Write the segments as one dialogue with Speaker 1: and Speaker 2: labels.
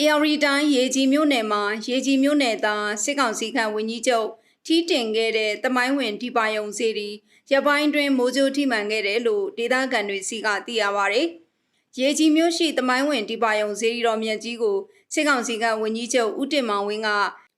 Speaker 1: AR တိုင်းရေကြီးမြို့နယ်မှာရေကြီးမြို့နယ်သားစစ်ကောင်စီခန့်ဝန်ကြီးချုပ်ထီးတင်ခဲ့တဲ့တမိုင်းဝင်ဒီပါယုံစီရီရပိုင်းတွင်မိုးကြိုးထိမှန်ခဲ့တယ်လို့ဒေသခံတွေစီကသိရပါဗျ။ရေကြီးမြို့ရှိတမိုင်းဝင်ဒီပါယုံစီရီတော်မြတ်ကြီးကိုစစ်ကောင်စီကဝန်ကြီးချုပ်ဦးတင်မောင်ဝင်းက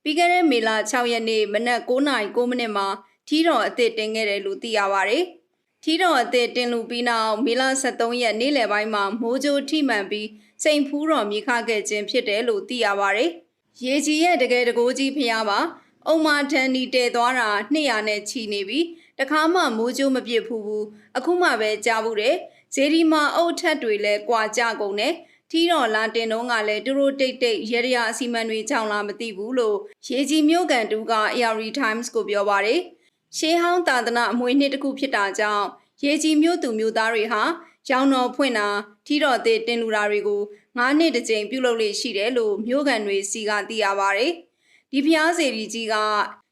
Speaker 1: ပြီးခဲ့တဲ့မေလ6ရက်နေ့မနက်9:09မိနစ်မှာထီးတော်အသစ်တင်ခဲ့တယ်လို့သိရပါဗျ။ ထီးတော်အသစ်တင်လူပြီးနောက်မေလ23ရက်နေ့လယ်ပိုင်းမှာမိုးကြိုးထိမှန်ပြီးစိန်ဖူးတော်မြေခခဲ့ခြင်းဖြစ်တယ်လို့သိရပါဗျ။ရေကြီးရဲ့တကယ်တကိုးကြီးဖျားပါ။အုံမာထန်ဒီတဲသွားတာ200နဲ့ချီနေပြီ။တခါမှမိုးကြိုးမပြစ်ဘူးဘူး။အခုမှပဲကြားဘူးတယ်။ဇေဒီမာအုတ်ထက်တွေလည်းကွာကြကုန်တယ်။ထီးတော်လာတင်တော့ကလည်းတူတို့တိတ်တိတ်ရေရရာအစီမံတွေကြောင်းလာမသိဘူးလို့ရေကြီးမြို့ကန်တူက AR Times ကိုပြောပါတယ်။ ရှေးဟောင်းသာသနာအမွေနှစ်တစ်ခုဖြစ်တာကြောင့်ရေကြီးမြို့သူမြို့သားတွေဟာရောင်တော်ဖွင့်တာထီတော်သေးတင်လူတာတွေကို9နှစ်တစ်ကြိမ်ပြုလုပ်လေ့ရှိတယ်လို့မြို့ကန်တွေစီကသိရပါဗျ။ဒီဖျားစီရီကြီးက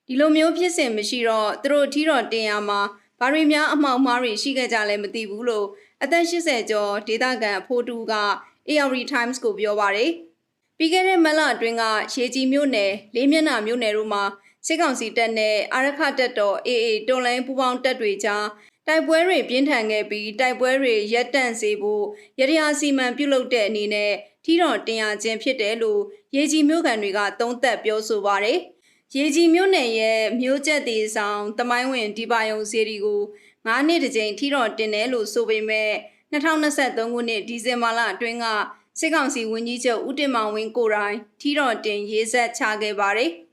Speaker 1: ဒီလိုမျိုးဖြစ်စဉ်မရှိတော့သူတို့ထီတော်တင်ရမှာဘာတွေများအမှောက်မှားတွေရှိခဲ့ကြလဲမသိဘူးလို့အသက်80ကျော်ဒေသခံအဖိုးတူက AR Times ကိုပြောပါတယ်။ပြီးခဲ့တဲ့မလအတွင်းကရေကြီးမြို့နယ်လေးမျက်နှာမြို့နယ်တို့မှာ စစ်ကောင်စီတပ်နဲ့အာရခတပ်တော် AA တော်လိုင်းပူးပေါင်းတပ်တွေကြားတိုက်ပွဲတွေပြင်းထန်ခဲ့ပြီးတိုက်ပွဲတွေရပ်တန့်စေဖို့ရရစီမံပြုလုပ်တဲ့အနေနဲ့ထီတော်တင်ရခြင်းဖြစ်တယ်လို့ရေကြီးမြို့ကန်တွေကသုံးသပ်ပြောဆိုပါတယ်။ရေကြီးမြို့နယ်ရဲ့မြို့ကျက်တီဆောင်တမိုင်းဝင်ဒီပါယုံစီရီကို9နှစ်တစ်ကြိမ်ထီတော်တင်တယ်လို့ဆိုပေမဲ့2023ခုနှစ်ဒီဇင်ဘာလအတွင်းကစစ်ကောင်စီဝန်ကြီးချုပ်ဦးတင်မောင်ဝင်းကိုယ်တိုင်ထီတော်တင်ရေးဆက်ချခဲ့ပါတယ်။